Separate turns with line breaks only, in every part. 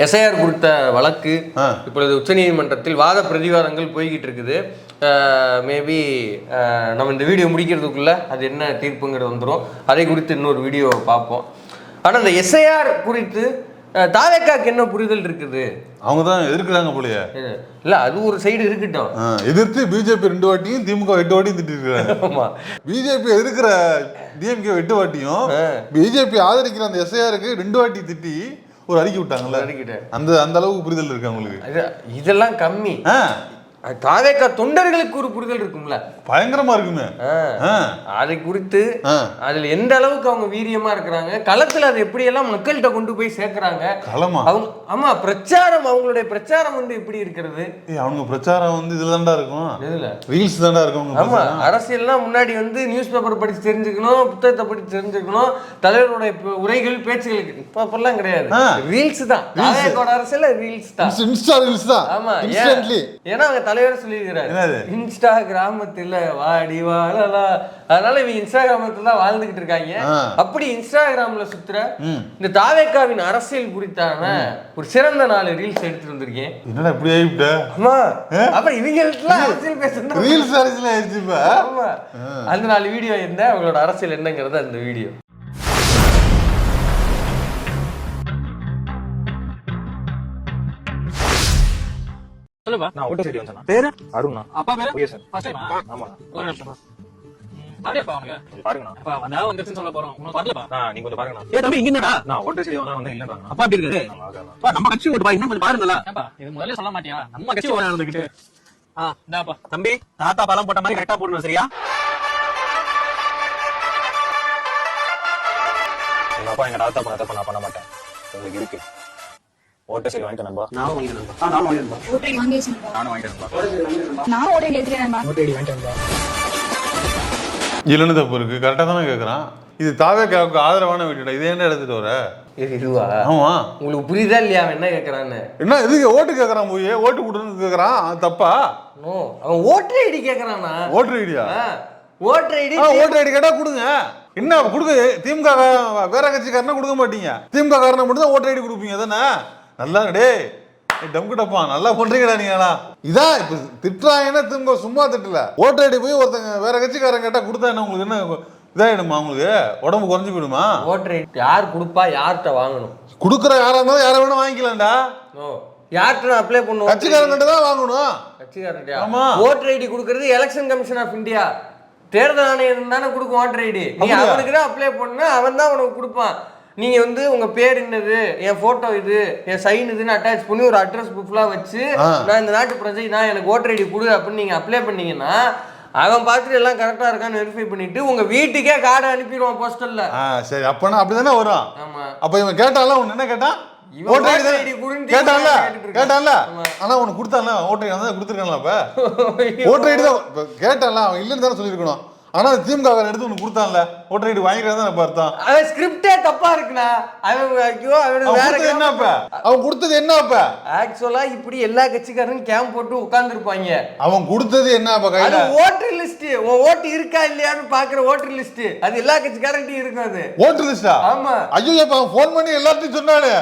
SIR குறித்த வழக்கு. இப்பொழுது உச்சநீதிமன்றத்தில் வாத பிரதிவாதங்கள் போய்கிட்டு இருக்குது. மேபி நம்ம இந்த வீடியோ முடிக்கிறதுக்குள்ள அது என்ன தீர்ப்புங்கிறது வந்துடும் அதை குறித்து இன்னொரு வீடியோ பார்ப்போம். ஆனால் இந்த எஸ்ஐஆர் குறித்து தாவேக்காக்கு என்ன புரிதல் இருக்குது?
அவங்க தான் எதிர்க்கிறாங்க போலயே.
இல்லை அது ஒரு சைடு இருக்கட்டும்.
எதிர்த்து பிஜேபி ரெண்டு வாட்டியும் திமுக எட்டு வாட்டியும் திட்டிருக்காங்க
ஆமா.
பிஜேபி எதிர்க்கிற டிஎம்கே எட்டு வாட்டியும் பிஜேபி ஆதரிக்கிற அந்த எஸ்ஐஆருக்கு ரெண்டு வாட்டி திட்டி ஒரு அறிக்கை விட்டாங்கல்ல?
அறிக்கிட்டேன்
அந்த அந்த அளவுக்கு புரிதல் இருக்கு அவங்களுக்கு
இதெல்லாம் கம்மி. தாவேக்கா தொண்டர்களுக்கு ஒரு புரிதல் இருக்கும்ல.
பயங்கரமா இருக்குமே.
அதை குறித்து. அதுல எந்த அளவுக்கு அவங்க வீரியமா இருக்கிறாங்க களத்துல அதை எப்படியெல்லாம் மக்கள்கிட்ட கொண்டு போய் சேர்க்கறாங்க
களமா?
அவங்க ஆமா பிரச்சாரம் அவங்களுடைய பிரச்சாரம் வந்து எப்படி இருக்கிறது?
அவங்க பிரச்சாரம் வந்து இதுல தான்டா இருக்கும். ரீல்ஸ் தான்டா இருக்கும்
ஆமா. அரசியல்லாம் முன்னாடி வந்து நியூஸ் பேப்பர் படிச்சு தெரிஞ்சுக்கணும் புத்தகத்தை படிச்சு தெரிஞ்சுக்கணும் தலைவருடைய உரைகள் பேச்சுகளுக்கு இப்ப அப்பெல்லாம் கிடையாது. ரீல்ஸ் தான். அரசியல ரீல்ஸ் தான்.
இன்ஸ்டா- ரீல்ஸ் தான்.
ஆமா ஏன்னா அவங்க தலைவர் சொல்லியிருக்கிறாரு.
என்னது?
இன்ஸ்டா கிராமத்துல வாடி வாழலாம் அதனால இவங்க இன்ஸ்டாகிராமத்துல தான் வாழ்ந்துகிட்டு இருக்காங்க. அப்படி இன்ஸ்டாகிராம்ல சுத்துற. இந்த தாவேக்காவின் அரசியல் குறித்தான ஒரு சிறந்த நாலு ரீல்ஸ் எடுத்துட்டு வந்திருக்கேன்.
என்னடா இப்படி ஆகிவிட்ட
ஆமா. அப்புறம் இவங்களுக்கு அரசியல் பேசணும்
ரீல்ஸ் அரசியல் ஆயிடுச்சு இப்ப.
ஆமா. அந்த நாலு வீடியோ என்ன அவங்களோட அரசியல் என்னங்கிறது அந்த வீடியோ
சொல்லுப்பா.
நான் ஒட்டு சைடு வந்தேன்
பேரு?
அருண்ண்ணா
அப்பா பேரு?
ஓகே சார்
ஃபர்ஸ்ட் டைமா
ஆமா.
ஒரு நிமிஷம். அப்படியேப்பா அவனுக்கு.
கொஞ்சம் பாருங்கண்ணா
அப்பா வந்தா வந்துருச்சுன்னு சொல்ல போறோம். உனக்கு வரலப்பா?
நான் நீங்க கொஞ்சம் பாருங்கண்ணா
ஏ தம்பி இங்க என்னடா
நான் ஒட்டு சைடு வந்தா வந்து இல்லைண்ணா
அப்பா எப்படி இருக்குது?
ஆமா, அதான்.
அப்பா நம்ம கட்சி ஓட்டு பா இன்னும் கொஞ்சம் பாருங்களா ஏப்பா இது முதல்ல சொல்ல மாட்டியா? நம்ம கட்சி ஓட இருந்துகிட்டு ஆ இந்தாப்பா.
தம்பி தாத்தா பழம் போட்ட மாதிரி கரெக்டா போடணும் சரியா? எங்க அப்பா எங்க தாத்தா பண்ண தப்ப நான் பண்ண மாட்டேன். உங்களுக்கு இருக்கு. ஓட்டு சைடு வாங்கிட்டு நண்பா.
நானும் வாங்கிடுறேன் ஆ நானும் வாங்கிடுறேன்
ஓட்டை வாங்கியாச்சுப்பா
நானும் வாங்கிட்டு நண்பா.
நான் ஓட்டை எடுக்கிறேன்பா
ஓட்டு ஐடி வாங்கிட்டு
இல்லைன்னு தப்பு இருக்கு. கரெக்டா தானே கேக்குறான். இது தாவேக்காவுக்கு ஆதரவான வீட்டுடா இது என்ன எடுத்துட்டு வர?
இது இதுவா?
ஆமா.
உங்களுக்கு புரியுதா இல்லையா? அவன் என்ன கேட்கறான்னு
என்ன எதுக்கு ஓட்டு கேக்குறான் போய்? ஓட்டு கொடுன்னு கேக்குறான். அது தப்பா?
நோ அவன் ஓட்டர் ஐடி கேட்கறானா
ஓட்டர் ஐடியா?
ஓட்டர் ஐடி
ஓட்டர் ஐடி கேட்டா கொடுங்க. என்ன கொடுக்க திமுக வேற கட்சிக்காரனா கொடுக்க மாட்டீங்க? திமுக காரனை மட்டும் தான் ஓட்டர் ஐடி கொடுப்பீங்க தானே? நல்லா டேய். டம்கு டப்பா நல்லா பண்றீங்கடா நீங்களா இதான் இப்ப திட்டுறாங்கன்னா திமுக சும்மா திட்டல. ஓட்டர் ஐடி போய் ஒருத்தங்க வேற கட்சிக்காரன் கேட்டா கொடுத்தா என்ன உங்களுக்கு என்ன இதாயிடுமா உங்களுக்கு உடம்பு குறைஞ்சு போயிடுமா?
ஓட்டர் ஐடி யார் கொடுப்பா யார்கிட்ட வாங்கணும்?
கொடுக்குற யாரா இருந்தாலும் யாரை வேணா வாங்கிக்கலாம்டா.
நோ யார்கிட்ட அப்ளை பண்ணுவோம்
கட்சிக்காரங்கிட்ட தான் வாங்கணும்.
கட்சிக்காரன்டா
ஆமா.
ஓட்டர் ஐடி கொடுக்கறது எலெக்ஷன் கமிஷன் ஆஃப் இந்தியா தேர்தல் ஆணையம் தானே கொடுக்கும் ஓட்டர் ஐடி. நீ? அவனுக்கு தான் அப்ளை பண்ணா அவன் தான் உனக்கு கொடுப்பான். நீங்க வந்து உங்க பேர் என்னது? என் போட்டோ இது என் சைன் இதுன்னு அட்டாச் பண்ணி ஒரு அட்ரஸ் ப்ரூஃப்லாம் வச்சு. நான் இந்த நாட்டு பிரஜை நான் எனக்கு ஓட்டர் ஐடி கொடு அப்படின்னு நீங்க அப்ளை பண்ணீங்கன்னா அவன் பார்த்துட்டு எல்லாம் கரெக்டா இருக்கான்னு வெரிஃபை பண்ணிட்டு உங்க வீட்டுக்கே கார்டு அனுப்பிடுவான் போஸ்டல்ல
ஆ சரி. அப்பனா அப்படிதானே வரும்?
ஆமா.
அப்ப இவன் கேட்டால உன் என்ன கேட்டான்? ஓட்டர் ஐடி தானே-
குடுன்னு
கேட்டான்ல. கேட்டான்ல.
ஆமா.
ஆனா உனக்கு கொடுத்தான்ல ஓட்டர் ஐடி தான் கொடுத்துருக்கான்ல அப்ப. ஓட்டர் ஐடி தான் கேட்டான்ல அவன் இல்லைன்னு தானே சொல்லியிருக்கணும். ஆனா திமுக எடுத்து உனக்கு கொடுத்தான்ல. ஐடி வாங்கிக்கிறதா தானே இப்ப அர்த்தம்.
அவன் ஸ்கிரிப்டே தப்பா இருக்குண்ணா. அவன் ஐயோ அவனுக்கு வேற
என்ன அப்ப அவன் கொடுத்தது என்ன அப்ப
ஆக்சுவலா இப்படி எல்லா கட்சிக்காரரும் கேம்ப் போட்டு உட்கார்ந்துருப்பாங்க.
அவன் கொடுத்தது என்ன அப்ப
அது
கையில
ஓட்டர் லிஸ்ட் உன் ஓட்டு இருக்கா இல்லையான்னு பாக்குற ஓட்டர் லிஸ்ட் அது எல்லா கட்சிக்காரன்ட்டையும் இருக்கும் அது.
ஓட்டர் லிஸ்டா
ஆமா.
ஐயோ இப்ப ஃபோன் பண்ணி எல்லாத்தையும் சொன்னானே.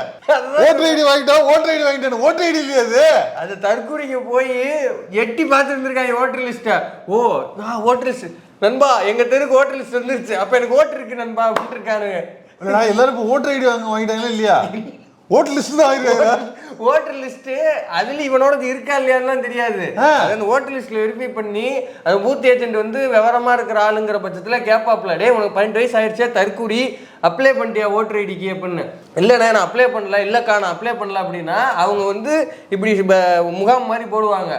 ஓட்டர் ஐடி வாங்கிட்டான் ஓட்டர் ஐடி வாங்கிட்டான் ஓட்டர் ஐடி இல்லையா அது?
அது தற்கூரிங்க போய் எட்டி பார்த்து இருந்திருக்காங்க ஓட்டர் லிஸ்ட ஓ நான் ஓட்டர் லிஸ்ட் நண்பா எங்க தெருக்கு ஓட்டர் லிஸ்ட் வந்துருச்சு. அப்ப எனக்கு ஓட்டு இருக்கு நண்பா அப்படின்னு இருக்கானுங்க
இல்லடா எல்லாரும் இப்ப ஓட்டர் ஐடி வாங்க வாங்கிட்டாங்களா இல்லையா? ஓட்டர் லிஸ்ட் தான் வாங்கிருக்காங்க
ஓட்டர் லிஸ்ட் அதுல இவனோடது இருக்கா இல்லையான்லாம் தெரியாது. அந்த ஓட்டர் லிஸ்ட்ல வெரிஃபை பண்ணி அந்த பூத் ஏஜென்ட் வந்து விவரமா இருக்கிற ஆளுங்கிற பட்சத்துல கேப்பாப்ல டே உனக்கு பன்னெண்டு வயசு ஆயிடுச்சே தற்கூரி அப்ளை பண்ணிட்டியா ஓட்டர் ஐடிக்கு அப்படின்னு. இல்லைண்ணா நான் அப்ளை பண்ணல. இல்லக்கா நான் அப்ளை பண்ணல. அப்படின்னா அவங்க வந்து இப்படி முகாம் மாதிரி போடுவாங்க.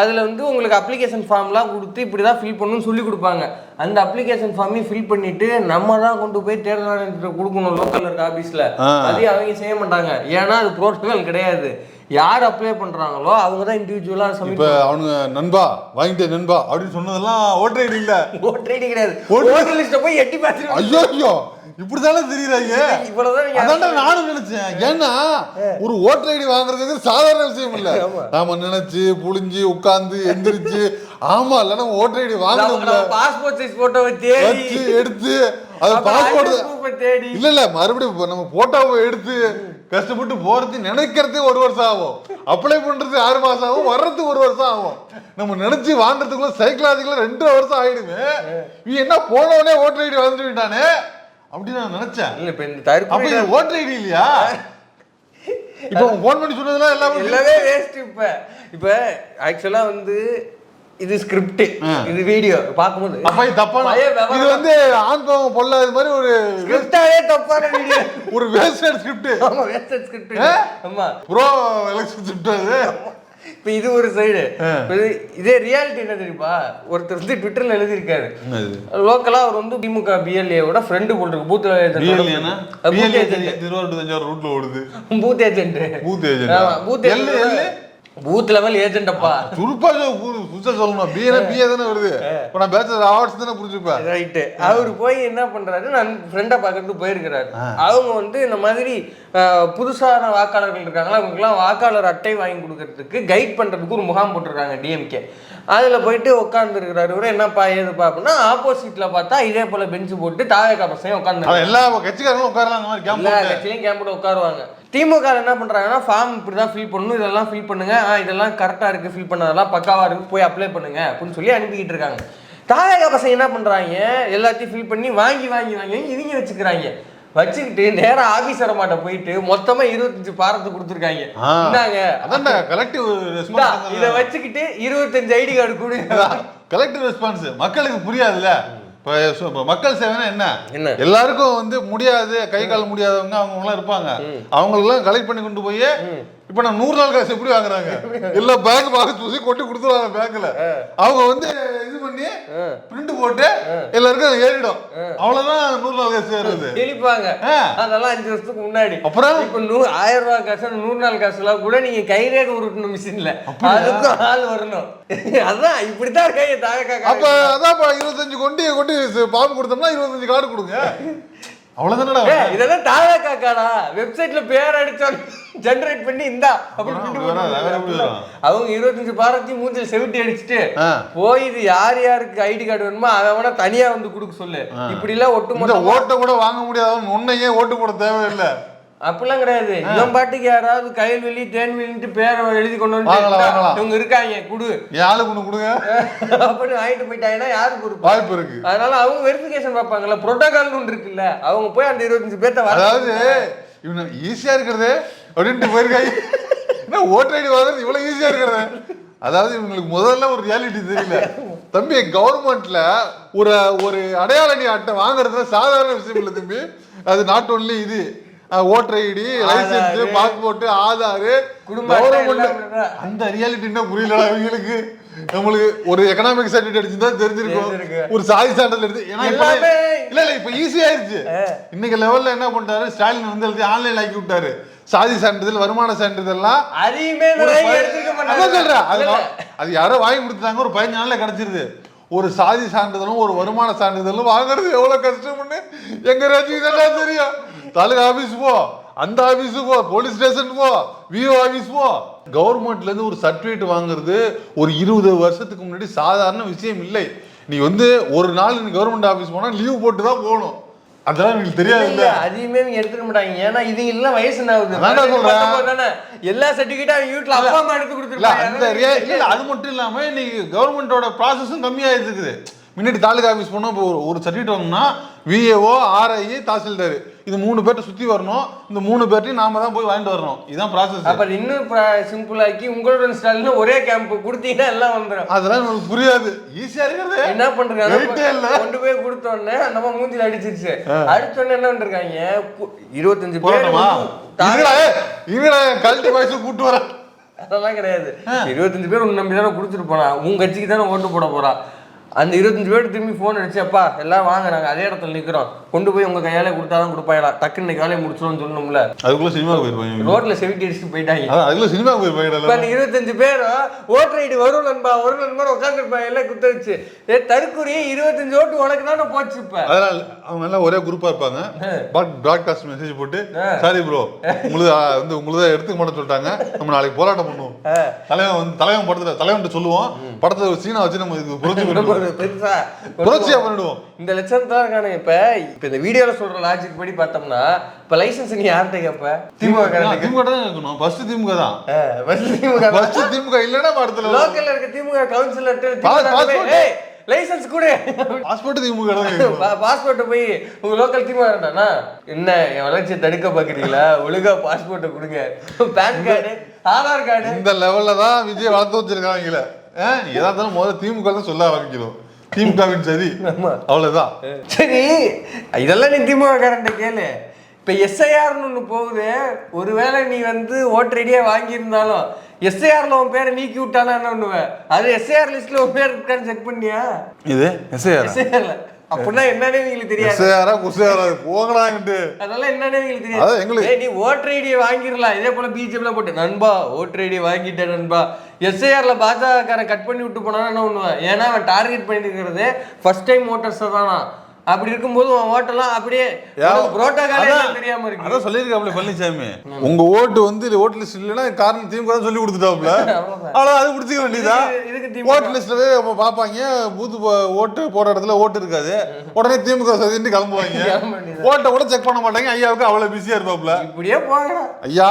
அதில் வந்து உங்களுக்கு அப்ளிகேஷன் ஃபார்ம்லாம் கொடுத்து இப்படி தான் ஃபில் பண்ணணும்னு சொல்லி கொடுப்பாங்க. அந்த அப்ளிகேஷன் ஃபார்மையும் ஃபில் பண்ணிட்டு நம்ம தான் கொண்டு போய் தேர்தல் ஆணையர்கிட்ட கொடுக்கணும் லோக்கலில் இருக்க ஆஃபீஸில். அதையும் அவங்க செய்ய மாட்டாங்க. ஏன்னா அது புரோட்டோகால் கிடையாது. யார் அப்ளை பண்றாங்களோ அவங்க தான் இண்டிவிஜுவலா சப்மிட்
இப்ப அவனுங்க நண்பா வாங்கிட்டேன் நண்பா அப்படின்னு சொன்னதெல்லாம் ஓட்டர் ஐடி இல்ல.
ஓட்டர் ஐடி கிடையாது. ஓட்டர் லிஸ்ட்டை போய் எட்டி பார்த்துட்டு
ஐயோ ஐயோ இப்படிதானே தெரியுறாங்க
இவ்வளவுதான்
நானும் நினைச்சேன். ஏன்னா ஒரு ஓட்டர் ஐடி வாங்குறது சாதாரண விஷயம் இல்ல. நாம நினைச்சு புளிஞ்சு உட்கார்ந்து எந்திரிச்சு ஆமா இல்ல நம்ம ஓட்டர் ஐடி வாங்கணும்ல
பாஸ்போர்ட் சைஸ் போட்டோவை தேடி.
வச்சு எடுத்து அது பாஸ்போர்ட்
தேடி.
இல்ல இல்ல மறுபடியும் நம்ம போட்டோவை எடுத்து கஷ்டப்பட்டு போறது நினைக்கிறதே ஒரு வருஷம் ஆகும். அப்ளை பண்றது ஆறு மாசம் ஆகும் வர்றதுக்கு ஒரு வருஷம் ஆகும். நம்ம நினைச்சு வாங்குறதுக்குள்ள சைக்கலாஜிக்கல ரெண்டு வருஷம் ஆயிடுமே. நீ என்ன போனவனே ஓட்டர் ஐடி வந்துட்டு விட்டானே அப்படின்னு நான் நினைச்சேன்.
இல்ல இப்ப இந்த
இது ஓட்டர் ஐடி இல்லையா? இப்போ போன் பண்ணி சொன்னதெல்லாம் எல்லாமே
எல்லாமே வேஸ்ட் இப்ப. இப்ப ஆக்சுவலா வந்து இது ஸ்கிரிப்ட் இது வீடியோ பார்க்கும்போது
அப்ப தப்பான இது வந்து ஆண் பாவம் பொல்லாத மாதிரி ஒரு
ஸ்கிரிப்டாவே தப்பான வீடியோ
ஒரு வேஸ்டட் ஸ்கிரிப்ட்
ஆமா வேஸ்ட் ஸ்கிரிப்ட்? ஆமா.
ப்ரோ எலெக்ஷன் ஸ்கிரிப்ட் அது
இப்ப இது ஒரு சைடு இதே ரியாலிட்டி என்ன தெரியுமா? ஒருத்தர் வந்து ட்விட்டர்ல எழுதியிருக்காரு. லோக்கலா அவர் வந்து திமுக பிஎல்ஏவோட ஃப்ரெண்டு போட்டிருக்கு. பூத் ஏஜென்ட்
திருவாரூர் தஞ்சாவூர் ரூட்ல ஓடுது.
Booth agent
booth agent
booth level agent அப்பா.
துருப்பா புதுசா சொல்லணும். பிஏனா பிஏ தானே வருது. இப்போ நான் பேச்சுலர் ஆர்ட்ஸ் தானே புரிஞ்சுப்பேன்.
ரைட்டு அவர் போய் என்ன பண்றாரு நான் ஃப்ரெண்டை பார்க்கறதுக்கு போயிருக்கிறாரு. அவங்க வந்து இந்த மாதிரி புதுசான வாக்காளர்கள் இருக்காங்களா அவங்களுக்குலாம் வாக்காளர் அட்டை வாங்கி கொடுக்கறதுக்கு கைட் பண்றதுக்கு ஒரு முகாம் போட்டிருக்காங்க டிஎம்கே அதுல போயிட்டு உட்காந்துருக்கிறாரு இவரு. என்னப்பா ஏதுப்பா அப்படின்னா ஆப்போசிட்ல பார்த்தா இதே போல பெஞ்சு போட்டு தாவேக்கா பசங்க உட்காந்து
எல்லா கட்சிக்காரங்களும் உட்காரலாம் அந்த மாதிரி கேம்ப்
கட்சியிலையும் கேம்பில் உட்காருவாங்க. திமுக என்ன பண்றாங்கன்னா ஃபார்ம் இப்படி தான் ஃபில் பண்ணணும் இதெல்லாம் ஃபில் பண்ணுங்க. ஆ இதெல்லாம் கரெக்டாக இருக்கு ஃபில் பண்ணதெல்லாம் பக்காவா இருக்கு போய் அப்ளை பண்ணுங்க அப்படின்னு சொல்லி அனுப்பிக்கிட்டு இருக்காங்க. தாயக பசங்க என்ன பண்றாங்க? எல்லாத்தையும் ஃபில் பண்ணி வாங்கி வாங்கி வாங்கி இவங்க வச்சுக்கிறாங்க. வச்சுக்கிட்டு நேரா ஆபீசர் மாட்ட போயிட்டு மொத்தமா இருபத்தஞ்சு பாரத்து கொடுத்துருக்காங்க. இந்தாங்க.
அதான் கலெக்டிவ்
இதை வச்சுக்கிட்டு இருபத்தஞ்சு ஐடி கார்டு கொடு
கலெக்டிவ் ரெஸ்பான்ஸ் மக்களுக்கு புரியாதுல்ல. இப்போ மக்கள் சேவைனா என்ன?
என்ன?
எல்லாருக்கும் வந்து முடியாது கை கால் முடியாதவங்க அவங்க எல்லாம் இருப்பாங்க அவங்களெல்லாம் கலெக்ட் பண்ணி கொண்டு போய் இப்போ நான் நூறு நாள் காசு எப்படி வாங்குறாங்க? எல்லா பேங்க் பார்க்க தூசி கொட்டி கொடுத்துருவாங்க பேங்க்ல அவங்க வந்து இது பண்ணி பிரிண்ட் போட்டு எல்லாருக்கும் அது ஏறிடும். அவ்வளவுதான் நூறு நாள் காசு ஏறுது.
தெளிப்பாங்க. அதெல்லாம் அஞ்சு வருஷத்துக்கு முன்னாடி.
அப்புறம்?
இப்ப நூ ஆயிரம் ரூபாய் காசு நூறு நாள் காசுலாம் கூட நீங்க கைரேகை உருட்டணும் மிஷின்ல அதுக்கும் ஆள் வரணும். அதான் இப்படித்தான் இருக்காங்க தாயக்கா
அப்ப அதான்ப்பா இருபத்தஞ்சு கொண்டி கொண்டு பாம்பு கொடுத்தோம்னா இருபத்தஞ்சு கார்டு கொடுங்க. அவ்வளவுதானடா
இதெல்லாம் தாயக்கா காடா வெப்சைட்ல பேர் அடிச்சோம் ஜெனரேட் பண்ணி இந்தா. அப்படின்னு? அவங்க இருபத்தஞ்சு பாரத்தையும் மூஞ்சில் செவிட்டி அடிச்சுட்டு. போய் இது யார் யாருக்கு ஐடி கார்டு வேணுமோ அவன் தனியா வந்து கொடுக்க சொல்லு. இப்படி எல்லாம் ஒட்டு
ஓட்டை கூட வாங்க முடியாதவன் உன்னையே ஓட்டு போட தேவையில்லை.
அப்படிலாம் கிடையாது. இவன் பாட்டுக்கு யாராவது கைல்வெளி தேன்வெளின்ட்டு பேரை எழுதி கொண்டு வந்து. இவங்க இருக்காங்க குடு.
ஆளுக்கு ஒண்ணு கொடுங்க.
அப்படின்னு வாங்கிட்டு போயிட்டாங்கன்னா யாருக்கு கொடுப்பா?
வாய்ப்பு இருக்கு.
அதனால அவங்க வெரிஃபிகேஷன் பார்ப்பாங்கல்ல புரோட்டோகால்னு ஒன்று இருக்குல்ல அவங்க போய் அந்த இருபத்தஞ்சு பேர்த்த
அதாவது இவன் ஈஸியா இருக்கிறது அப்படின்ட்டு போயிருக்காங்க. என்ன ஓட்டர் ஐடி வாங்குறது இவ்வளவு ஈஸியா இருக்கிறது? அதாவது இவங்களுக்கு முதல்ல ஒரு ரியாலிட்டி தெரியல. தம்பி கவர்மெண்ட்ல ஒரு ஒரு அடையாள அட்டை வாங்குறது சாதாரண விஷயம் இல்லை தம்பி. அது நாட் ஒன்லி இது. Voter ID license passport Aadhaar.
குடும்ப.
அந்த ரியாலிட்டி என்ன புரியலடா இவங்களுக்கு. நம்மளுக்கு ஒரு எக்கனாமிக் சர்டிஃபிகேட் அடிச்சிருந்தா தெரிஞ்சிருக்கும்.
தெரிஞ்சிருக்கு.
ஒரு சாதி சான்றிதழ் எடுத்து ஏன்னா இல்ல இல்ல இப்ப ஈஸி ஆயிருச்சு. இன்னைக்கு லெவல்ல என்ன பண்ணிட்டாரு? ஸ்டாலின் வந்து எழுதி ஆன்லைன் ஆக்கி விட்டாரு. சாதி சான்றிதழ் வருமான சான்றிதழ்லாம் அது யாரோ வாங்கி கொடுத்தாங்க ஒரு பதினஞ்சு நாள்ல கிடைச்சிருது. ஒரு சாதி சான்றிதழும் ஒரு வருமான சான்றிதழும் வாங்குறது எவ்வளவு கஷ்டம்னு எங்க ராஜ்யக்கு தான் தெரியும். தாலுகா ஆபீஸ் போ அந்த ஆபீஸ் போ போலீஸ் ஸ்டேஷன் போ விஓ ஆபீஸ் போ. கவர்மெண்ட்ல இருந்து ஒரு சர்டிபிகேட் வாங்குறது ஒரு இருபது வருஷத்துக்கு முன்னாடி சாதாரண விஷயம் இல்லை. நீ வந்து ஒரு நாள் நீ கவர்மெண்ட் ஆஃபீஸ் போனால் லீவ் போட்டு தான் போகணும். அதெல்லாம் எனக்கு தெரியாது
இல்ல, அதையுமே இவங்க எடுத்துக்க மாட்டாங்க. ஏன்னா இது எல்லாம் வயசு என்ன ஆகுது. எல்லா சர்டிபிகேட்டும் அவங்க வீட்டுல அப்பா அம்மா எடுத்து
இல்ல
கொடுத்துருப்பாங்க.
அந்த இல்ல இல்ல, அது மட்டும் இல்லாம இன்னைக்கு கவர்மெண்டோட ப்ராசஸும் கம்மியாயிட்டு இருக்குது. முன்னாடி தாலுகா ஆஃபீஸ் போனோம் இப்போ ஒரு- சர்டிஃபிகேட் வாங்கணும்னா விஏஓ ஆர்ஐ தாசில்தார். இது மூணு பேர்ட்ட சுத்தி வரணும். இந்த மூணு பேர்ட்டையும் நாம தான் போய் வாங்கிட்டு வரணும். இதுதான் ப்ராசஸ்
அப்ப இன்னும் சிம்பிள் ஆக்கி உங்களுடன் ஸ்டாலின் ஒரே கேம்ப் கொடுத்தீங்கன்னா எல்லாம் வந்துடும்
அதெல்லாம் நமக்கு புரியாது. ஈஸியா இருக்கிறது.
என்ன
இல்ல.
கொண்டு போய் கொடுத்த உடனே நம்ம மூஞ்சில அடிச்சிருச்சு. அடிச்ச உடனே என்ன பண்றாங்க பு- இருபத்தஞ்சு
இருடா கல்ட்டி வயசு கூட்டு வரேன்.
அதெல்லாம் கிடையாது. இருபத்தஞ்சு பேர் உன்னை நம்பி தானே கொடுத்துட்டு போனா. உன் கட்சிக்கு தானே ஓட்டு போட போறா. அந்த இருபத்தஞ்சு பேர் திரும்பி ஃபோன் அடிச்சு அப்பா எல்லாம் வாங்க நாங்க அதே இடத்துல நிக்கிறோம். கொண்டு போய் உங்க கையாலே கொடுத்தாதான் கொடுப்பாங்களா டக்குன்னு இன்னைக்கு வேலையை முடிச்சிடும்னு சொல்லணும்ல.
அதுக்குள்ள சினிமா போயிருப்பாங்க.
ரோட்ல செவிட்டி அடிச்சுட்டு போயிட்டாங்க.
அதுக்குள்ள சினிமா
இப்ப
போயிருப்பாங்க
அந்த இருபத்தஞ்சு பேரும் ஓட்டர் ஐடி வரும் நண்பா வரும் நண்பா உட்காந்துருப்பாங்க எல்லாம் குத்த வச்சு. ஏ தற்கொலை இருபத்தஞ்சு ஓட்டு உனக்கு தானே போச்சு இப்ப.
அதனால அவங்க எல்லாம் ஒரே குரூப்பா இருப்பாங்க. பட் பிராட்காஸ்ட் மெசேஜ் போட்டு சாரி ப்ரோ உங்களுக்கு வந்து உங்களுக்கு எடுத்துக்க மாட்டேன்னு சொல்லிட்டாங்க. நம்ம நாளைக்கு போராட்டம் பண்ணுவோம். தலைவன் வந்து தலைவன் படத்துல தலைவன் சொல்லுவோம். படத்துல ஒரு சீனா வச்சு நம்ம இதுக்கு புரிஞ்சு
ஒரு பெருசா
புரட்சியா. பண்ணிடுவோம்
இந்த லட்சம் தான் இருக்கானுங்க இப்ப. இப்ப இந்த வீடியோல சொல்ற லாஜிக் படி பார்த்தோம்னா இப்ப லைசன்ஸ் நீ யார்கிட்ட கேப்ப? திமுக
திமுக தான் இருக்கணும் ஃபர்ஸ்ட் திமுக தான்.
திமுக
ஃபர்ஸ்ட் திமுக அடுத்த
லோக்கல்ல இருக்க திமுக கவுன்சிலர். லைசன்ஸ் கூட.
பாஸ்போர்ட் திமுக.
பாஸ்போர்ட் போய் உங்க லோக்கல் டீமா இருந்தானா என்ன என் வளர்ச்சியை தடுக்க பாக்குறீங்களா ஒழுங்கா பாஸ்போர்ட்டை கொடுங்க. பேன் கார்டு ஆதார் கார்டு
இந்த லெவல்ல தான் விஜய் வளர்த்து வச்சிருக்காங்களே ஏதா இருந்தாலும் முதல்ல திமுக தான் சொல்ல ஆரம்பிக்கிறோம் திமுகவின் சரி
ஆமா.
அவ்வளவுதான்.
சரி இதெல்லாம் நீ திமுக காரன்ட்ட கேளு. இப்ப எஸ்ஐஆர்னு ஒண்ணு போகுது ஒருவேளை நீ வந்து ஓட்டர் ஐடியா வாங்கியிருந்தாலும் எஸ்ஐஆர்ல உன் பேரை நீக்கி விட்டானா என்ன பண்ணுவ அது எஸ்ஐஆர் லிஸ்ட்ல உன் பேர் இருக்கான்னு செக் பண்ணியா?
இது? எஸ்ஐஆர்?
எஸ்ஐஆர்ல. அப்படின்னா என்னன்னே உங்களுக்கு தெரியாது.
எஸ்ஐஆரா குஸ்ஐஆரா போங்கடாங்கிட்டு
அதெல்லாம் என்னன்னே உங்களுக்கு
அதான்
தெரியாது
எங்களுக்கு-
நீ ஓட்டர் ஐடியை வாங்கிடலாம். இதே போல பிஜேபில போட்டு நண்பா ஓட்டர் ஐடி வாங்கிட்டேன் நண்பா. எஸ்ஐஆர்ல பாஜக கட் பண்ணி விட்டு போனா என்ன பண்ணுவேன்? ஏன்னா அவன் டார்கெட் பண்ணிட்டு இருக்கிறது ஃபர்ஸ்ட் டைம் ஓட்டர்ஸ் தானா? அப்படி இருக்கும்போது உன் ஓட்டெல்லாம் அப்படியே
அதான்
தெரியாம இருக்கு.
அதான் சொல்லியிருக்காப்ல பழனிசாமி உங்க ஓட்டு வந்து ஓட்டு லிஸ்ட் இல்லைன்னா காரணம் திமுக சொல்லி கொடுத்துட்டாப்ல. அவ்வளோ அது பிடிச்சிக்க வேண்டியதா
இதுக்கு- இதுக்கு திமுக.
ஓட்டு லிஸ்ட்லவே பார்ப்பாங்க பூத்து ஓட்டு போடுற இடத்துல ஓட்டு இருக்காது. உடனே திமுக சதிட்டு கிளம்புவாங்க. ஓட்டை கூட செக் பண்ண மாட்டாங்க. ஐயாவுக்கு அவ்வளவு பிஸியா இருப்பாப்ல
இப்படியே போகலாம்
ஐயா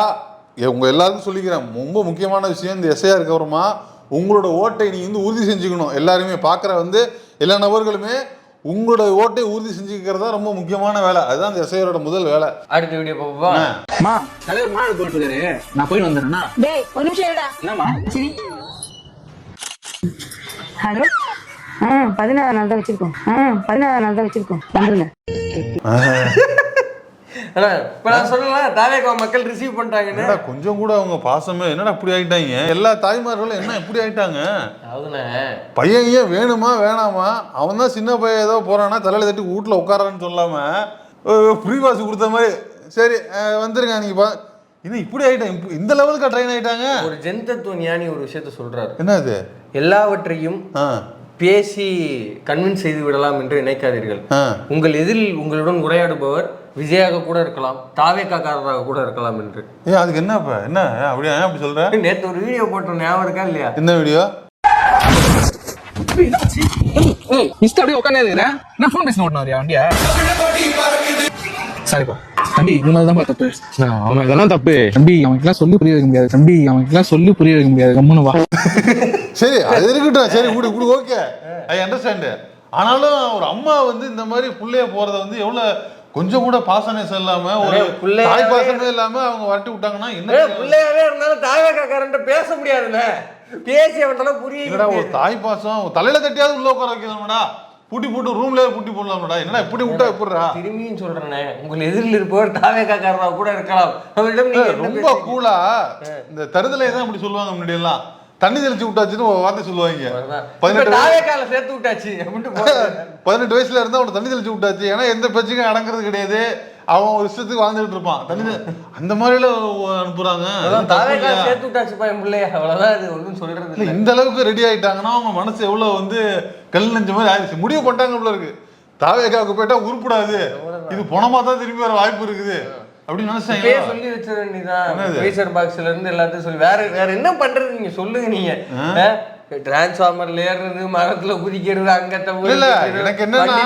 உங்க எல்லாருக்கும் சொல்லிக்கிறேன். ரொம்ப முக்கியமான விஷயம் இந்த எஸ்ஐஆர் அப்புறமா உங்களோட ஓட்டை நீங்க வந்து உறுதி செஞ்சுக்கணும். எல்லாருமே பார்க்குற வந்து எல்லா நபர்களுமே உங்களோட ஓட்டை உறுதி செஞ்சுக்கிறது தான் ரொம்ப முக்கியமான வேலை. அதுதான் இந்த எஸ்ஐஆரோட முதல் வேலை.
அடுத்த வீடியோ பார்ப்போம்.
அம்மா தலைவர் மாநாடு போயிட்டு இருக்காரு நான் போய் வந்துடுறேன்னா?
டேய் ஒரு நிமிஷம் இருடா.
என்னம்மா?
ஹலோ? ஆ பதினாறு நாள் தான் வச்சிருக்கோம். ஆ பதினாறு நாள் தான் வச்சிருக்கோம். வந்துருங்க.
இப்ப நான் சொல்லலாம் தாவேகா மக்கள் ரிசீவ் பண்ணிட்டாங்கன்னு
என்னடா கொஞ்சம் கூட அவங்க பாசமே என்னடா இப்படி ஆயிட்டாங்க? எல்லா தாய்மார்களும் என்ன இப்படி ஆயிட்டாங்க?
அதாவதுண்ணே.
பையன் ஏன் வேணுமா வேணாமா? அவன் தான் சின்ன பையன் ஏதோ போறானா தலையில தட்டி வீட்டுல உட்காரான்னு சொல்லாம ஃப்ரீ பாஸ் கொடுத்த மாதிரி. சரி வந்துருங்க நீங்க பா இன்னும் இப்படி ஆயிட்டாங்க இப்ப இந்த லெவலுக்கு ட்ரெயின் ஆயிட்டாங்க?
ஒரு ஜென்தத்துவ ஞானி ஒரு விஷயத்த சொல்றாரு.
என்ன அது
எல்லாவற்றையும் பேசி கன்வின்ஸ் செய்து விடலாம் என்று நினைக்காதீர்கள். உங்கள் எதிரில் உங்களுடன் உரையாடுபவர் விஜயாக கூட இருக்கலாம் தாவேக்காக்காரராக கூட இருக்கலாம் என்று.
ஏன் அதுக்கு என்ன இப்ப என்ன? அப்படியா? ஏன் அப்படி சொல்ற?
நேத்து ஒரு வீடியோ போட்ட ஞாபகம் இருக்கா இல்லையா?
என்ன வீடியோ?
ஏய் மிஸ்டர் அப்படியே உட்காந்து நான் ஃபோன் பேச ஓட்டினா வரியா வண்டியா? சரிப்பா தம்பி இது மாதிரி தான் தப்பு. அவன் இதெல்லாம் தப்பு. தம்பி அவனுக்குலாம் சொல்லி புரிய வைக்க முடியாது. தம்பி அவனுக்குலாம் சொல்லி புரிய வைக்க முடியாது. கம்முன்னு வா.
சரி அது இருக்கட்டும். சரி குடு குடு ஓகே ஐ அண்டர்ஸ்டாண்ட் ஆனாலும் ஒரு அம்மா வந்து இந்த மாதிரி புள்ளைய போறத வந்து எவ்வளவு கொஞ்சம் கூட பாசனேசம் இல்லாம ஒரு தாய் பாசமே இல்லாம அவங்க வரட்டி விட்டாங்கன்னா என்ன
பிள்ளையாவே இருந்தாலும் தாவேக்காக்காரன்ட்ட பேச முடியாதுண்ணே பேசி அவன்கிட்ட புரிய
ஒரு தாய் பாசம் தலையில தட்டியாவது உள்ள உட்கார வைக்கணும்டா பூட்டி போட்டு ரூம்ல பூட்டி போடலாம்டா என்னடா இப்படி விட்டா எப்படிடா?
திரும்பியும் சொல்றேனே உங்கள் எதிரில் இருப்பவர் தாவேக்காக்காரராக கூட இருக்கலாம். அவரிடம் என்ன
ரொம்ப? கூலா இந்த தருதலை தான் இப்படி சொல்லுவாங்க முன்னாடி எல்லாம் தண்ணி தெளிச்சு விட்டாச்சுன்னு வார்த்தை சொல்லுவாங்க. பதினெட்டு
சேர்த்து விட்டாச்சு.
பதினெட்டு வயசுல இருந்தா அவனை தண்ணி தெளிச்சு விட்டாச்சு. ஏன்னா எந்த பிரச்சனையும் அடங்குறது கிடையாது. அவன் ஒரு இஷ்டத்துக்கு வாழ்ந்துட்டு இருப்பான். தண்ணி அந்த மாதிரில அனுப்புறாங்க?
சேர்த்து விட்டாச்சுப்பா என் பிள்ளைய. அவ்வளவுதான் இது. ஒன்றும் சொல்றது
இல்ல இந்த அளவுக்கு ரெடி ஆயிட்டாங்கன்னா அவங்க மனசு எவ்வளவு வந்து கல் நெஞ்ச மாதிரி ஆயிடுச்சு. முடிவு பண்ணிட்டாங்க இருக்கு. தாவேக்காவுக்கு போயிட்டா உருப்படாது. இது பணமா தான் திரும்பி வர வாய்ப்பு இருக்குது. அப்படின்னு
சொல்லி? ஃப்ரீசர் பாக்ஸ்ல இருந்து எல்லாத்தையும் சொல்லி வேற வேற என்ன பண்றது நீங்க? சொல்லுங்க நீங்க. டிரான்ஸ்ஃபார்மர்ல ஏறுறது மரத்துல குதிக்கிறது அங்க தப்பு
இல்ல, எனக்கு என்னன்னா,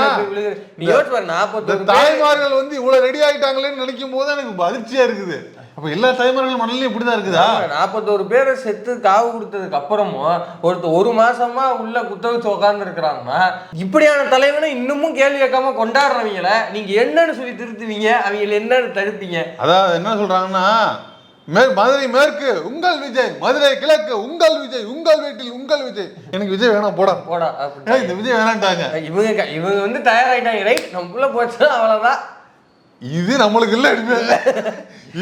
நீ யோசிச்சு பாரு
இந்த
நாற்பத்தொரு பேர்.
தாய்மார்கள் வந்து இவ்வளவு ரெடி ஆயிட்டாங்களேன்னு நினைக்கும் போது எனக்கு அதிர்ச்சியா இருக்குது. அப்ப எல்லா தாய்மார்கள் மனநிலையும் இப்படிதான் இருக்குதா?
நாற்பத்தோரு பேரை செத்து காவு கொடுத்ததுக்கு அப்புறமும் ஒருத்தர் ஒரு மாசமா உள்ள குத்த வச்சு உட்கார்ந்து இருக்கிறாங்கன்னா இப்படியான தலைவனை இன்னமும் கேள்வி கேட்காம கொண்டாடுறவங்கள நீங்க என்னன்னு சொல்லி திருத்துவீங்க அவங்க என்னன்னு தடுப்பீங்க?
அதாவது என்ன சொல்றாங்கன்னா மதுரை மேற்கு உங்கள் விஜய். மதுரை கிழக்கு உங்கள் விஜய். உங்கள் வீட்டில் உங்கள் விஜய். எனக்கு விஜய் வேணாம் போடா.
போடா
இந்த விஜய் வேணான்ட்டாங்க.
இவங்க இவங்க வந்து தயாராயிட்டாங்க. ரைட் நமக்குள்ள போச்சுன்னா அவ்வளவுதான்.
இது நம்மளுக்கு இல்ல இனிமேல்.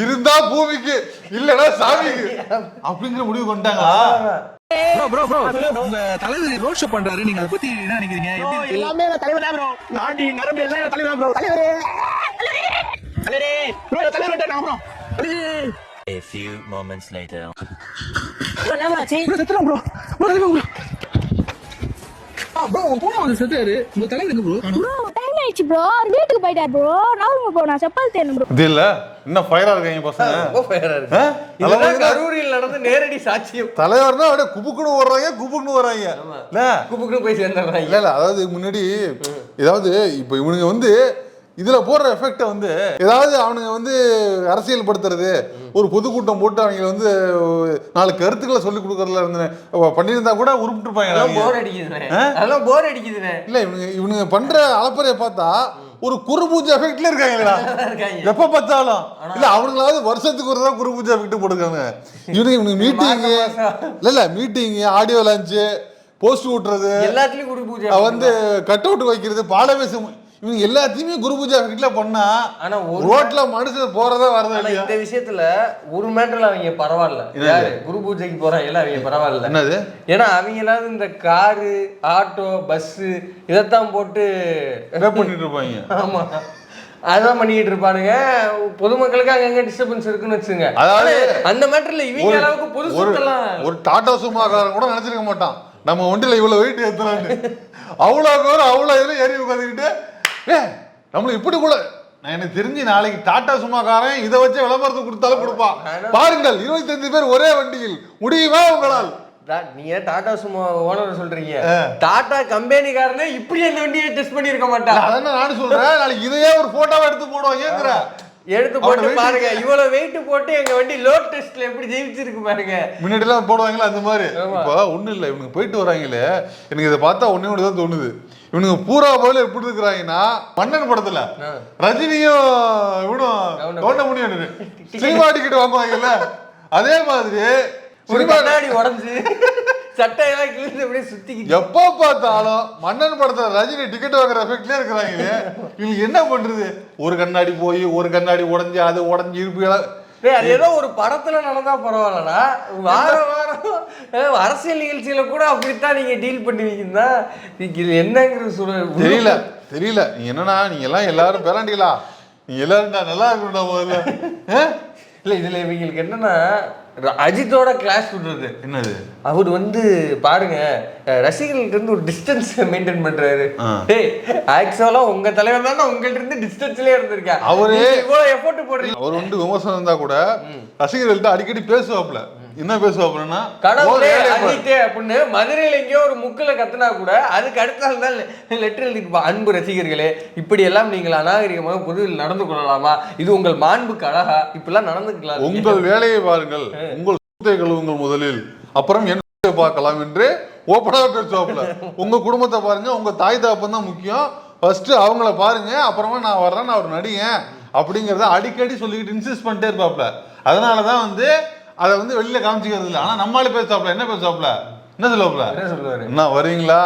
இருந்தா பூமிக்கு இல்லனா சாமிக்கு. அப்படிங்கிற முடிவு
உங்க தலைவர் ரோட் ஷோ பண்றாரு. நீங்க அதை பத்தி என்ன நினைக்கிறீங்க? எப்படி இருக்கு?
எல்லாமே தலைவர் தான் ப்ரோ நாடி நரம்பு எல்லாம் என் தலைவர் ப்ரோ தலைவரே. தலைவரே. ப்ரோ தலைவர். நான் bro
A few moments later.
என்னாச்சு
ப்ரோ ப்ரோ ப்ரோ ப்ரோ போன வந்து செத்தாரு உங்க தலைவர் எங்க ப்ரோ
ப்ரோ டைம் ஆயிடுச்சு ப்ரோ அவர் வீட்டுக்கு போயிட்டார் ப்ரோ நான் ப்ரோ நான் செப்பல் தேடணும் ப்ரோ
இது இல்ல. இன்னும் ஃபயரா இருக்காங்க பசங்க?
ரொம்ப ஃபயரா இருக்கு.
ஆ? நல்லா
இதெல்லாம்
இருக்குதா?
கரூரில் நடந்த நேரடி சாட்சியம்.
தலைவர்னா அப்படியே குபுக்குன்னு ஓடுறாங்க குபுக்குன்னு வர்றாங்க இல்ல
போய்
இல்ல இல்ல அதாவது முன்னாடி ஏதாவது இப்போ இவனுங்க வந்து இதுல போடுற எஃபெக்டை வந்து ஏதாவது அவனுங்க வந்து அரசியல் படுத்துறது ஒரு பொதுக்கூட்டம் போட்டு அவங்க வந்து நாலு கருத்துக்களை சொல்லி கொடுக்கறதுல இருந்து பண்ணியிருந்தா கூட உருப்பிட்டுருப்பாங்க.
போர் அடிக்குதுண்ணே. போர் அடிக்குதுண்ணே.
இல்ல இவனுங்க இவனுங்க பண்ற அலப்பறையை பார்த்தா ஒரு குரு பூஜை எஃபெக்ட்ல இருக்காங்களா
இருக்காங்க.
எப்ப பார்த்தாலும். இல்ல அவனுங்களாவது வருஷத்துக்கு ஒரு தடவை குரு பூஜை எஃபெக்ட் போட்டுருக்காங்க. இவனுங்க இவனுக்கு மீட்டிங் இல்ல இல்ல மீட்டிங் ஆடியோ லான்ச்சு போஸ்ட் ஓட்டுறது.
எல்லாத்துலயும் குரு பூஜை
வந்து கட் அவுட் வைக்கிறது பாலவேசம் இவங்க எல்லாத்தையுமே குரு பூஜை எஃபெக்ட்ல பண்ணா
ஆனா ஒரு
ரோட்ல மனுஷன் போறதா வரதா
ஆனா
இல்லையா?
இந்த விஷயத்துல ஒரு மேட்டர்ல அவங்க பரவாயில்ல. யாரு? குரு பூஜைக்கு போறாங்க அவங்க பரவாயில்ல.
என்னது?
ஏன்னா அவங்க எல்லாரும் இந்த காரு ஆட்டோ பஸ் இதைத்தான் போட்டு
என்ன பண்ணிட்டு இருப்பாங்க?
ஆமா. அதான் பண்ணிட்டு இருப்பானுங்க. பொதுமக்களுக்கு அங்கங்க டிஸ்டர்பன்ஸ் இருக்குன்னு வச்சுங்க
அதாவது
அந்த மேட்டர்ல இவங்க அளவுக்கு பொது சுத்தலாம்
ஒரு டாடா சுமாக்காரன் கூட நினைச்சிருக்க மாட்டான். நம்ம வண்டியில இவ்வளவு வெயிட் ஏத்துறான்னு. அவ்வளோ பேர் அவ்வளோ இதுல ஏறி உட்காந்துக்கிட்டு ஏ நம்மளுக்கு இப்படி கூட. நான் எனக்கு தெரிஞ்சு நாளைக்கு டாடா சுமாக்காரன் இதை வச்சு விளம்பரத்தை கொடுத்தாலும் கொடுப்பான். பாருங்கள் இருபத்தஞ்சு பேர் ஒரே வண்டியில். முடியுமா உங்களால்?
நீங்க டாடா சும்மா ஓனர் சொல்றீங்க? டாடா கம்பெனிக்காரனே இப்படி அந்த வண்டியை டெஸ்ட் பண்ணியிருக்க மாட்டான்.
அதான் நானும் சொல்றேன். நாளைக்கு இதையே ஒரு போட்டோவா எடுத்து போடுவாங்கிற
எடுத்து
அவன
போட்டு பாருங்க. இவ்வளவு வெயிட் போட்டு எங்க வண்டி லோட் டெஸ்ட்ல எப்படி ஜெயிச்சிருக்கு பாருங்க.
முன்னாடி எல்லாம் போடுவாங்களா அந்த மாதிரி? இப்போ ஒண்ணும் இல்லை இவனுக்கு போயிட்டு வராங்களே. எனக்கு இதை பார்த்தா ஒண்ணே ஒன்று தான் தோணுது. இவனுங்க பூரா போல எப்படி இருக்கிறாங்க மன்னன் படத்துல ரஜினியும் இவனும் கவுண்டமணியும் சினிமா டிக்கெட் வாங்குவாங்கல்ல அதே மாதிரி
கண்ணாடி உடைஞ்சு சட்டையெல்லாம் கிழிஞ்சு அப்படியே சுத்திக்கிட்டு.
எப்போ பார்த்தாலும் மன்னன் படத்துல ரஜினி டிக்கெட் வாங்குற எஃபெக்ட்லயே இருக்கிறாங்க. இவங்க என்ன பண்றது? ஒரு கண்ணாடி போய் ஒரு கண்ணாடி உடைஞ்சு அது உடைஞ்சு இருப்பு
டேய், அது ஏதோ ஒரு படத்துல நடந்தா பரவாயில்லடா. வாரம் வாரம் அரசியல் நிகழ்ச்சியில கூட அப்படித்தான் நீங்க டீல் பண்ணுவீங்கன்னா இது என்னங்கிறது சொல்ல
தெரியல தெரியல. நீ என்னன்னா நீங்க எல்லாம் எல்லாரும் பேராண்டிகளா நீ எல்லாரும் நல்லா இருக்கணும்டா முதல்ல?
இல்ல இதுல இவங்களுக்கு என்னன்னா அஜித்தோட கிளாஸ் விடுறது.
என்னது?
அவர் வந்து பாருங்க ரசிகர்களுக்கு இருந்து ஒரு டிஸ்டன்ஸ் மெயின்டைன் பண்றாரு. டேய் ஆக்சுவலா உங்க தலைவர் தான் உங்கள்ட்ட இருந்து டிஸ்டன்ஸ்லயே இருந்திருக்கேன்.
அவரே-
இவ்வளவு எஃபோர்ட் போடுறீங்க.
அவர் வந்து விமர்சனம் இருந்தா கூட ரசிகர்கள்ட்ட அடிக்கடி பேசுவாப்ல என்ன பேசுவாப்லன்னா ஓ,
கடவுளே. அஜித்தே அப்படின்னு மதுரையில எங்கேயோ ஒரு முக்குல கத்துனா கூட அதுக்கு அடுத்த நாள் தான் லெட்டர் எழுதிட்டு அன்பு ரசிகர்களே இப்படி எல்லாம் நீங்கள் அநாகரிகமாக பொதுவில் நடந்து கொள்ளலாமா? இது உங்கள் மாண்புக்கு அழகா? இப்படிலாம் நடந்துக்கலாம்.
உங்கள் வேலையை பாருங்கள். உங்கள் சுத்தத்தை கழுவுங்கள் முதலில். அப்புறம் என் சுத்தத்தை பார்க்கலாம் என்று ஓப்பனா பேசுவாப்ல உங்க குடும்பத்தை பாருங்க உங்க தாய் தாப்பன் தான் முக்கியம். ஃபர்ஸ்ட் அவங்கள பாருங்க அப்புறமா நான் வர்றேன் நான் ஒரு நடிகன் அப்படிங்கறத அடிக்கடி சொல்லிக்கிட்டு இன்சிஸ்ட் பண்ணிட்டே இருப்பாப்ல. அதனாலதான் வந்து அதை வந்து வெளியில காமிச்சிக்கிறது இல்லை. ஆனா நம்மளால பேசுவாப்ல என்ன பேசுவாப்ல என்ன சொல்லுவாப்ல
என்ன சொல்லுவாரு?
என்ன வருவீங்களா?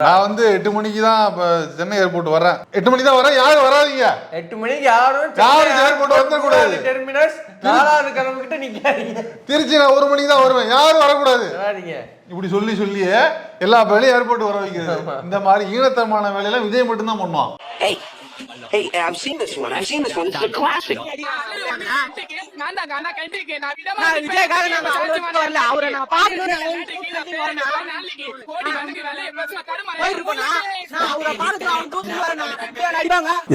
நான் வந்து எட்டு மணிக்கு தான் இப்போ சென்னை ஏர்போர்ட் வரேன் எட்டு மணிக்கு தான் வரேன் யாரும் வராதீங்க.
எட்டு மணிக்கு யாரும்
யாரும் ஏர்போர்ட் வந்துடக்கூடாது.
டெர்மினஸ் நாலாவது கிளம்பு கிட்ட நிக்காதீங்க.
திருச்சி நான் ஒரு மணிக்கு தான் வருவேன். யாரும் வரக்கூடாது.
வராதீங்க.
இப்படி சொல்லி சொல்லியே எல்லா வேலையும் ஏர்போர்ட் வர வைக்கிறது. இந்த மாதிரி ஈனத்தனமான வேலையெல்லாம் விஜய் மட்டும்தான் பண்ணுவான்.
Hey, I've seen this one. I've seen this one. This is a classic.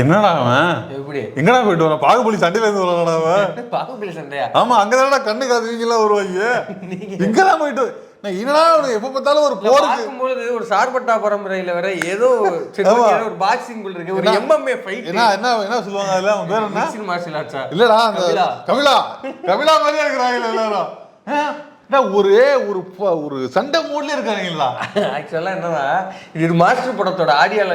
என்னடா அவன்
எப்படி
எங்கடா போயிட்டு வரான் பாகுபலி சண்டையில இருந்து வரடா அவன்
பாகுபலி சண்டையா
ஆமா அங்கதானடா கண்ணு காதுவீங்கலாம் வருவாங்க இங்கதான் போயிட்டு என்னடா எப்ப பார்த்தாலும் ஒரு போருக்கு.
ஒரு சார்பட்டா பரம்பரையில வர ஏதோ ஒரு பாக்ஸிங் இருக்கு ஒரு? எம்எம்ஏ ஃபைட்
என்ன என்ன என்ன சொல்லுவாங்க அதுல அவன் பேர் என்ன?
மிக்ஸ்டு மார்ஷல் ஆர்ட்ஸா
இல்லடா அந்த
கபிலா.
கபிலா. மாதிரியே இருக்கிறாங்க எல்லாரும். ஒரே ஒரு ஒரு சண்டை மூட்ல இருக்காங்களா
ஆக்சுவலா என்னன்னா இது மாஸ்டர் படத்தோட ஆடியோ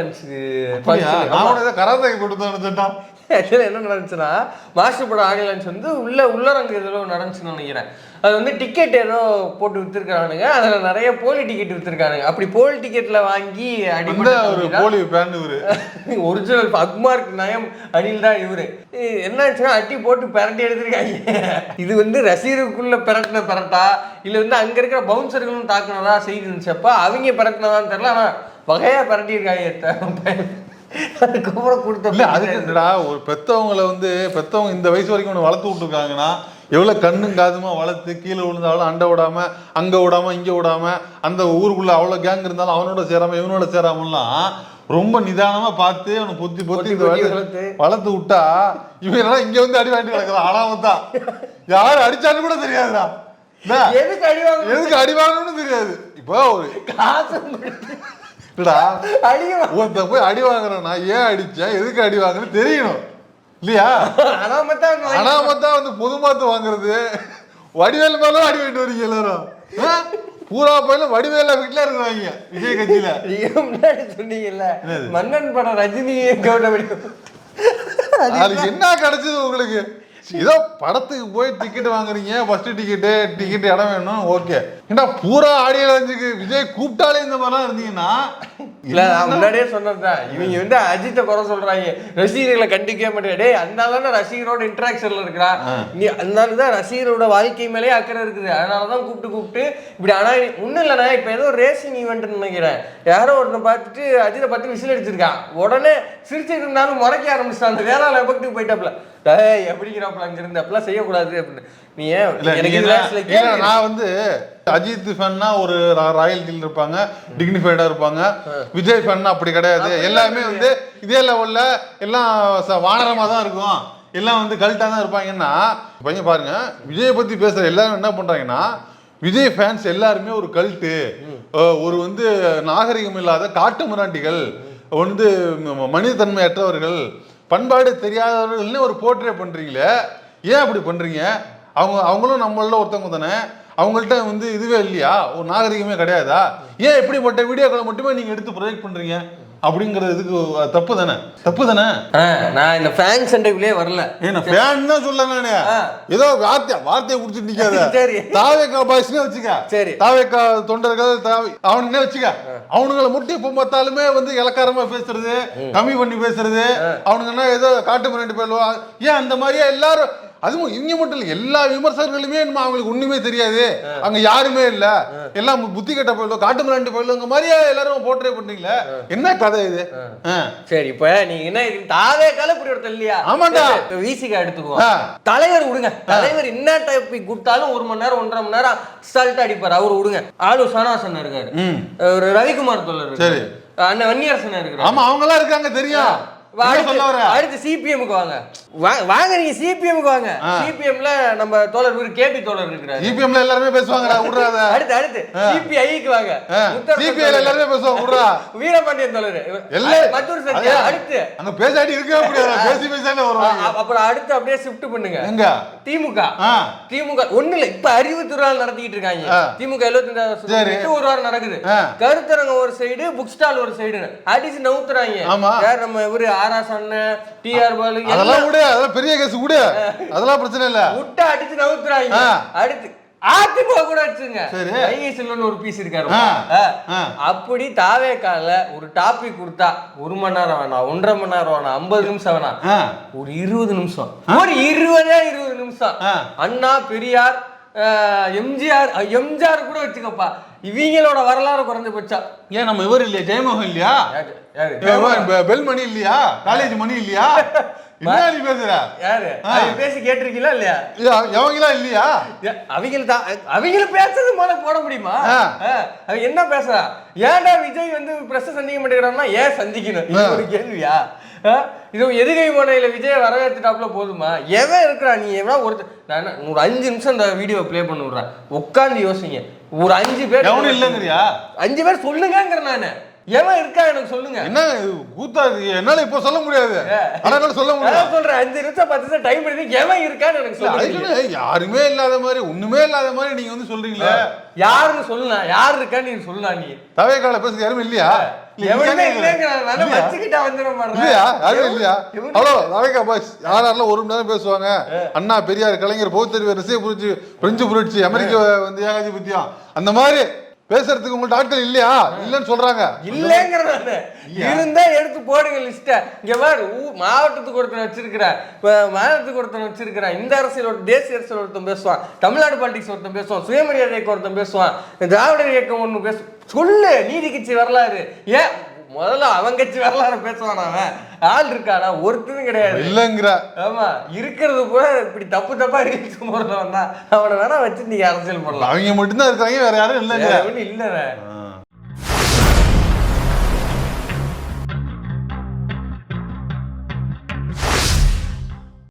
கூட ஏதோ கராத்தே தான் நினைச்சிட்டான்
என்ன நடந்துச்சுன்னா மாஸ்டர் படம் ஆடியோ லான்ச் வந்து உள்ள உள்ளரங்கு ஏதோ நடந்துச்சுன்னு நினைக்கிறேன். அது வந்து டிக்கெட் ஏதோ போட்டு வித்துருக்கானுங்க அதுல நிறைய போலி டிக்கெட் வித்துருக்கானுங்க. அப்படி போலி டிக்கெட்ல வாங்கி
போலி பேண்ட் இவரு.
ஒரிஜினல் அக்மார்க் நயம் அனில் தான் இவரு. இ- என்ன ஆச்சுன்னா அட்டி போட்டு பிரட்டி எடுத்திருக்காங்க. இது வந்து ரசிகருக்குள்ள பிரட்டின பிரட்டா? இல்ல வந்து அங்க இருக்கிற பவுன்சர்களும் தாக்குனதா செய்தி இருந்துச்சப்ப அவங்க பிரட்டினதான்னு தெரியல ஆனா வகையா பிரட்டியிருக்காங்க அதுக்கப்புறம் கொடுத்த
அதுக்கு ஒரு பெத்தவங்கள வந்து பெத்தவங்க இந்த வயசு வரைக்கும் ஒன்று வளர்த்து விட்டுருக்காங்கன்னா எவ்வளவு கண்ணும் காதுமா வளர்த்து கீழே விழுந்தாலும் அண்டை விடாம அங்க விடாம இங்க விடாம அந்த ஊருக்குள்ள அவ்வளவு கேங் இருந்தாலும் அவனோட சேராம இவனோட சேராமலாம் ரொம்ப நிதானமா பார்த்து அவனை பொத்தி பொத்தி வளர்த்து. விட்டா இவன் எல்லாம் இங்க வந்து அடி வாங்கிட்டு கிடக்குறான்? அனாமத்தா யார் அடிச்சாலும் கூட தெரியாதுடா?
எதுக்கு அடி
எதுக்கு அடி வாங்கணும்னு தெரியாது. இப்போ ஒரு
காசு
ஒருத்தன் போய் அடி வாங்குறானா ஏன் அடிச்சேன் எதுக்கு அடி வாங்குறேன்னு தெரியணும். இல்லையா?
அனாமத்தா வந்து
வந்து பொதுமாத்து வாங்குறது. வடிவேல் மேல அடி வாங்கிட்டு வரீங்க எல்லாரும்? பூரா பயில வடிவேல வீட்டுல இருக்கிறாங்க விஜய் கட்சியில.
நீங்க முன்னாடி சொன்னீங்கல்ல மன்னன் படம் ரஜினி கவுண்டமணி
என்ன கிடைச்சது உங்களுக்கு? ஏதோ படத்துக்கு போய் டிக்கெட் வாங்குறீங்க ஃபர்ஸ்ட் டிக்கெட்டு டிக்கெட் இடம் வேணும் ஓகே ஏன்னா பூரா ஆடியோ லான்ச்சுக்கு விஜய் கூப்பிட்டாலே இந்த மாதிரிலாம் இருந்தீங்கன்னா
இல்ல நான் முன்னாடியே சொன்னதுதான். இவங்க வந்து அஜித்தை குறை சொல்றாங்க. ரசிகர்களை கண்டிக்கவே மாட்டேன். டேய் அதனால ரசிகரோட இன்டராக்ஷன்ல இருக்கிறா. நீ அதனால தான் ரசிகரோட வாழ்க்கை மேலேயே அக்கறை இருக்குது. அதனால தான் கூப்பிட்டு கூப்பிட்டு இப்படி ஆனா ஒன்றும் இல்லைண்ணா இப்போ ஏதோ ரேசிங் ஈவெண்ட்னு நினைக்கிறேன். யாரோ ஒருத்தன் பார்த்துட்டு அஜித்தை பார்த்து விசில் அடிச்சிருக்கான். உடனே சிரிச்சிட்டு இருந்தாலும் முறைக்க ஆரம்பிச்சிட்டான். அந்த வேளாண் எஃபெக்ட்டுக்கு போயிட்டாப்ல டேய் எப்படிங்கிறாப்ல அங்கிருந்து அப்படிலாம் செய்யக்கூடாது அப்படின்னு. நீ ஏன்
நான் வந்து அஜித் ஃபேன்னா ஒரு ராயல்டியில் இருப்பாங்க டிக்னிஃபைடா இருப்பாங்க. விஜய் ஃபேன்னா அப்படி கிடையாது. எல்லாமே வந்து இதே லெவல்ல எல்லாம் வானரமா தான் இருக்கும். எல்லாம் வந்து கல்ட்டா தான் இருப்பாங்கன்னா பையன் பாருங்க விஜயை பத்தி பேசுற எல்லாரும் என்ன பண்றாங்கன்னா விஜய் ஃபேன்ஸ் எல்லாருமே ஒரு கல்ட்டு ஒரு வந்து நாகரிகம் இல்லாத காட்டு மிராண்டிகள் வந்து மனிதத்தன்மையற்றவர்கள் பண்பாடு தெரியாதவர்கள்னு ஒரு போர்ட்ரே பண்ணுறீங்களே ஏன் அப்படி பண்ணுறீங்க அவங்க அவங்களும் நம்மள ஒருத்தவங்க தானே. அவங்கள்ட்ட வந்து இதுவே இல்லையா? ஒரு நாகரிகமே கிடையாதா? ஏன் இப்படிப்பட்ட வீடியோக்களை மட்டுமே நீங்கள் எடுத்து ப்ரொஜெக்ட் பண்ணுறீங்க அப்படிங்கிறது இதுக்கு தப்பு தானே? தப்பு தானே?
நான் இந்த ஃபேன் சண்டைக்குள்ளே வரல.
ஏன்னா ஃபேன் தான் சொல்ல நானே. ஏதோ வார்த்தை வார்த்தையை குடிச்சிட்டு நிக்காத.
சரி.
தாவேக்கா பாய்ஸ்னே வச்சுக்க.
சரி.
தாவேக்கா தொண்டர்கள் தாவே அவனுங்களே வச்சுக்க. அவனுங்களை முட்டி பார்த்தாலுமே வந்து இலக்காரமா பேசுறது கம்மி பண்ணி பேசுறது அவனுங்கன்னா ஏதோ காட்டு மிரண்டு போயிடுவா. ஏன் அந்த மாதிரியே எல்லாரும் அதுவும் இங்க மட்டும் இல்ல எல்லா விமர்சகர்களுமே நம்ம அவங்களுக்கு ஒண்ணுமே தெரியாது. அங்க யாருமே இல்ல. எல்லாம் புத்தி கட்ட போயிடும் காட்டு மிராண்டி போயிடுங்க மாதிரியே எல்லாரும் போர்ட்ரே பண்றீங்களே? என்ன கதை இது.
சரி இப்ப நீங்க என்ன தாவே கால இப்படி ஒருத்தர் இல்லையா?
ஆமாண்டா.
விசிகா எடுத்துக்குவோம்.
ஆ.
தலைவர் விடுங்க. தலைவர் என்ன டாபிக் கொடுத்தாலும் ஒரு மணி நேரம் ஒன்றரை மணி நேரம் அசால்ட்டா அடிப்பாரு. அவர் விடுங்க. ஆளு சனாசன் இருக்காரு. ஒரு ரவிக்குமார் தொல்லர் இருக்காரு.
சரி.
அண்ணன் வன்னியரசன் இருக்கிறார்
ஆமா அவங்க எல்லாம் இருக்காங்க தெரியும்.
அடுத்து சிபிஎம்க்கு வாங்க. வாங்க. நீங்க சிபிஎம்க்கு வாங்க சிபிஎம்ல நம்ம தோழர் இவரு கேபி தோழர் இருக்கிறாரு.
இபிஎம்ல எல்லாருமே பேசுவாங்கடா விடுறாத
அடுத்து அடுத்து சிபிஐக்கு வாங்க.
சிபிஐல. எல்லாருமே பேசுவாங்க விடுறா
வீரபாண்டியன் தோழர்.
எல்லாம்
மத்தூர் சத்யா அடுத்து.
அங்க பேசாடி இருக்கவே முடியாது பேசி பேசானே
அ- அப்புறம் அடுத்து அப்படியே ஷிஃப்ட் பண்ணுங்க.
எங்க?
திமுக. திமுக ஒண்ணு இல்ல இப்ப அறிவு திருநாள் நடத்திட்டு இருக்காங்க. திமுக
சரி.
வருஷம் ஒரு வாரம் நடக்குது.
ஆ.
கருத்தரங்கம் ஒரு சைடு புக் ஸ்டால் ஒரு சைடு அடிச்சு நவுத்துறாங்க. யார் நம்ம இவரு அண்ணன் டிஆர் பாலு
அதெல்லாம் விடு அதெல்லாம் பெரிய கேஸ் விடு. அதெல்லாம் பிரச்சனை இல்ல.
விட்டா அடிச்சு நவுத்துறாங்க. அடுத்து அதிமுக கூட வச்சுங்க. வைகை ஒரு பீஸ் இருக்காரு. அப்படி தாவே கால ஒரு டாபிக் கொடுத்தா ஒரு மணி நேரம் வேணாம் ஒன்றரை மணி நேரம் வேணாம் ஐம்பது நிமிஷம் வேணாம். ஒரு இருபது நிமிஷம். ஒரு இருபதே இருபது நிமிஷம். அண்ணா பெரியார் எம்ஜிஆர் எம்ஜிஆர் கூட வச்சுக்கப்பா. இவங்களோட வரலாறு குறைஞ்சு போச்சா?
ஏன் நம்ம இவர் இல்லையா? ஜெயமோகன் இல்லையா? பெல் மணி இல்லையா? காலேஜ் மணி இல்லையா? நீ பேசுற?
யாரு? பேசி கேட்டிருக்கீங்களா இல்லையா?
எவங்களாம் இல்லையா?
அவங்க தான் அவங்க பேசுறது முதல்ல போட முடியுமா? அவங்க என்ன பேசுறா? ஏன்டா விஜய் வந்து பிரஸ் சந்திக்க மாட்டேங்கிறான்னா ஏன் சந்திக்கணும்? இது ஒரு கேள்வியா? இது எதுகை முனையில விஜய் வரவேற்றுட்டாப்ல போதுமா? எவன் இருக்கிறா நீ? எவனா ஒருத்தர் நான் ஒரு அஞ்சு நிமிஷம் இந்த வீடியோ ப்ளே பண்ணி விடுறேன். உட்காந்து யோசிங்க. ஒரு அஞ்சு பேர்
இல்லைங்கிறியா?
அஞ்சு பேர் சொல்லுங்கங்கிற நானு. எவன் இருக்கா எனக்கு சொல்லுங்க.
என்ன கூத்தா என்னால இப்ப சொல்ல முடியாது. ஆனா சொல்ல முடியாது
சொல்றேன் அஞ்சு நிமிஷம் பத்து நிமிஷம் டைம் எடுத்து எவன் இருக்கான்னு எனக்கு சொல்லுங்க.
யாருமே இல்லாத மாதிரி ஒண்ணுமே இல்லாத மாதிரி நீங்க வந்து சொல்றீங்களே.
யாருன்னு சொல்லலாம் யார் இருக்கான்னு நீ சொல்லலாம் நீ?
தவே கால பேசுறது யாருமே இல்லையா? இல்ல,
எவனுமே
நீங்க இல்லையா?
வச்சுக்கிட்டா.
இல்லையா? யாரும் இல்லையா? ஹலோ பாய்ஸ் யாரெல்லாம் ஒரு மணி நேரம் பேசுவாங்க? அண்ணா பெரியார் கலைஞர் பௌத்தறிவு ரசிக புரட்சி பிரெஞ்சு புரட்சி அமெரிக்க வந்து ஏகாதிபத்தியம். அந்த மாதிரி பேசுறதுக்கு உங்கள்ட்ட ஆட்கள் இல்லையா? இல்லைன்னு சொல்றாங்க.
இல்லைங்கிறேன் நானு. இருந்தா எடுத்து போடுங்க லிஸ்ட இங்க பாரு மாவட்டத்துக்கு ஒருத்தன் வச்சிருக்கிறேன் மாநிலத்துக்கு ஒருத்தன் வச்சிருக்கிறேன் இந்த அரசியல் ஒரு தேசிய அரசியல் ஒருத்தன் பேசுவான். தமிழ்நாடு பாலிடிக்ஸ் ஒருத்தன் பேசுவான். சுயமரியாதை இயக்கம் ஒருத்தன் பேசுவான். திராவிடர் இயக்கம் ஒண்ணு பேசு சொல்லு நீதி கட்சி வரலாறு. ஏன் முதல்ல அவன் கட்சி வரலாறு பேசுவான் அவன். ஆள் இருக்கானா? ஒருத்தனும் கிடையாது.
இல்லைங்கிற.
ஆமா இருக்கிறது கூட இப்படி தப்பு தப்பா ரீல்ஸ் போடுறவன் தான். அவனை வேணா வச்சு நீங்க அரசியல் பண்ணலாம்
அவங்க மட்டும்தான் இருக்காங்க வேற யாரும் இல்லைங்க.
இல்ல